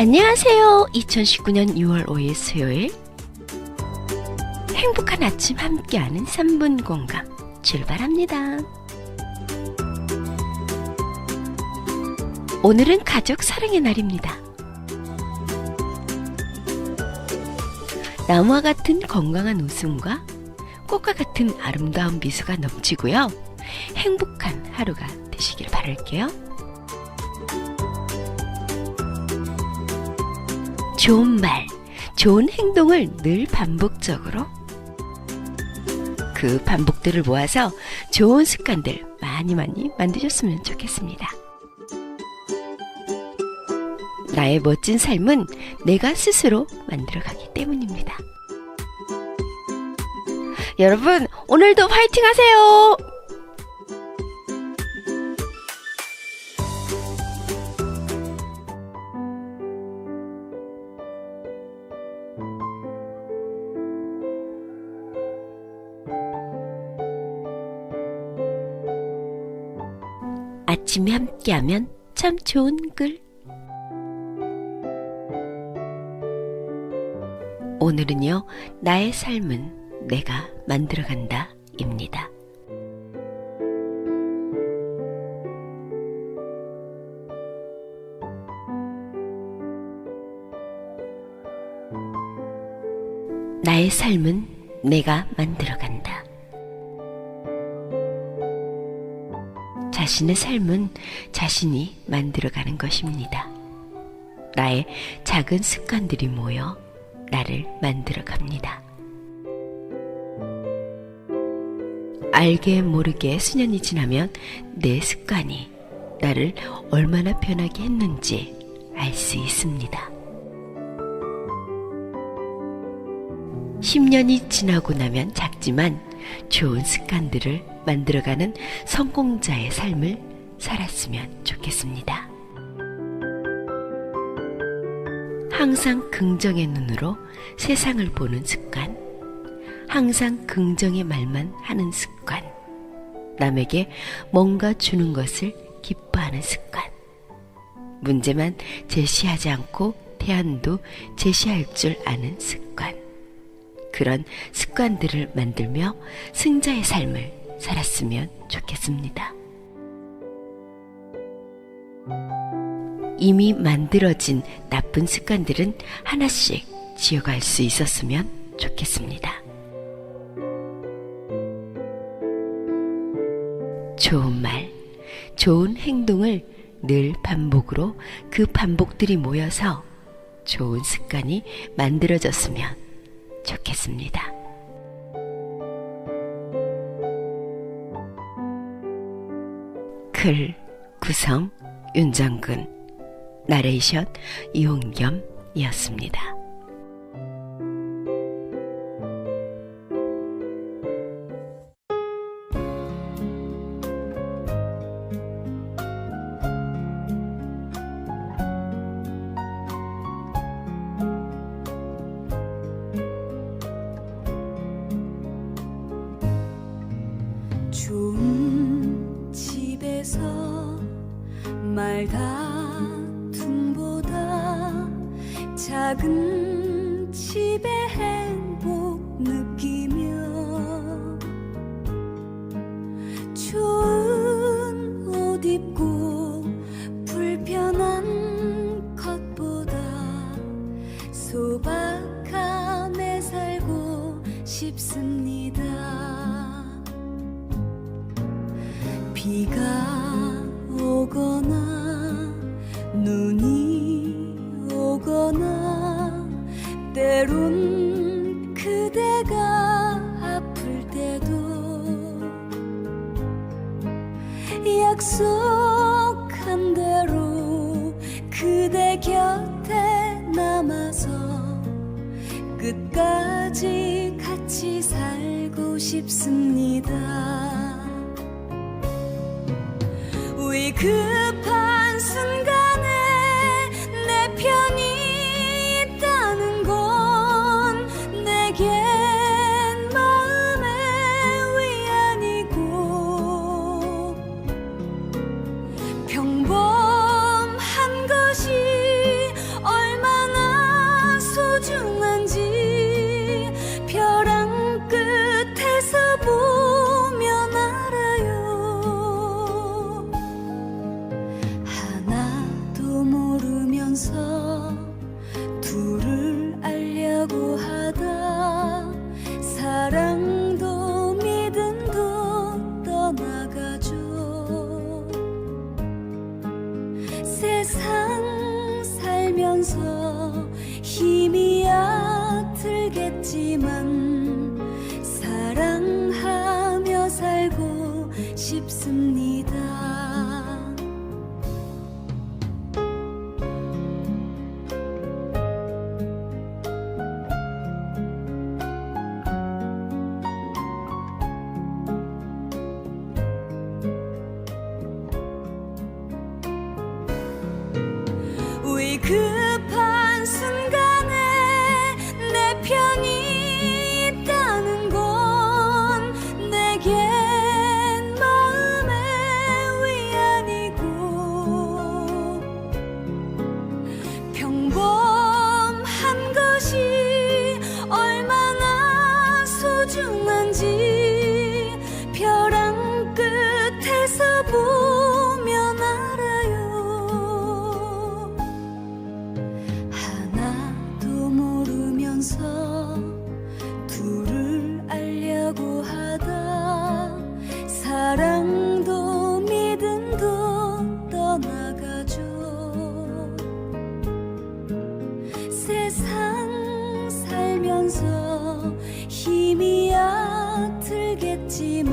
안녕하세요. 2019년 6월 5일 수요일. 행복한 아침 함께하는 3분 공감 출발합니다. 오늘은 가족 사랑의 날입니다. 나무와 같은 건강한 웃음과 꽃과 같은 아름다운 미소가 넘치고요. 행복한 하루가 되시길 바랄게요. 좋은 말, 좋은 행동을 늘 반복적으로 그 반복들을 모아서 좋은 습관들 많이 많이 만드셨으면 좋겠습니다. 나의 멋진 삶은 내가 스스로 만들어가기 때문입니다. 여러분, 오늘도 화이팅 하세요! 아침에 함께하면 참 좋은 글. 오늘은요, 나의 삶은 내가 만들어간다, 입니다. 나의 삶은 내가 만들어간다. 자신의 삶은 자신이 만들어가는 것입니다. 나의 작은 습관들이 모여 나를 만들어 갑니다. 알게 모르게 수년이 지나면 내 습관이 나를 얼마나 변하게 했는지 알 수 있습니다. 10년이 지나고 나면 작지만 좋은 습관들을 만들어가는 성공자의 삶을 살았으면 좋겠습니다. 항상 긍정의 눈으로 세상을 보는 습관, 항상 긍정의 말만 하는 습관, 남에게 뭔가 주는 것을 기뻐하는 습관, 문제만 제시하지 않고 대안도 제시할 줄 아는 습관, 그런 습관들을 만들며 승자의 삶을 살았으면 좋겠습니다. 이미 만들어진 나쁜 습관들은 하나씩 지워갈 수 있었으면 좋겠습니다. 좋은 말, 좋은 행동을 늘 반복으로 그 반복들이 모여서 좋은 습관이 만들어졌으면 좋겠습니다. 글 구성 윤정근 나레이션 이홍겸이었습니다. 집에서 말 다툼보다 작은 집의 행복 느끼며 좋은 옷 입고 불편한 것보다 소박함에 살고 싶습니다. 비가 때론 그대가 아플 때도 약속한 대로 그대 곁에 남아서 끝까지 같이 살고 싶습니다. 위급 하면서 둘을 알려고 하다 사랑도 믿음도 떠나가죠. 세상 살면서 힘이 아들겠지만 사랑하며 살고 싶습니다. く 얕들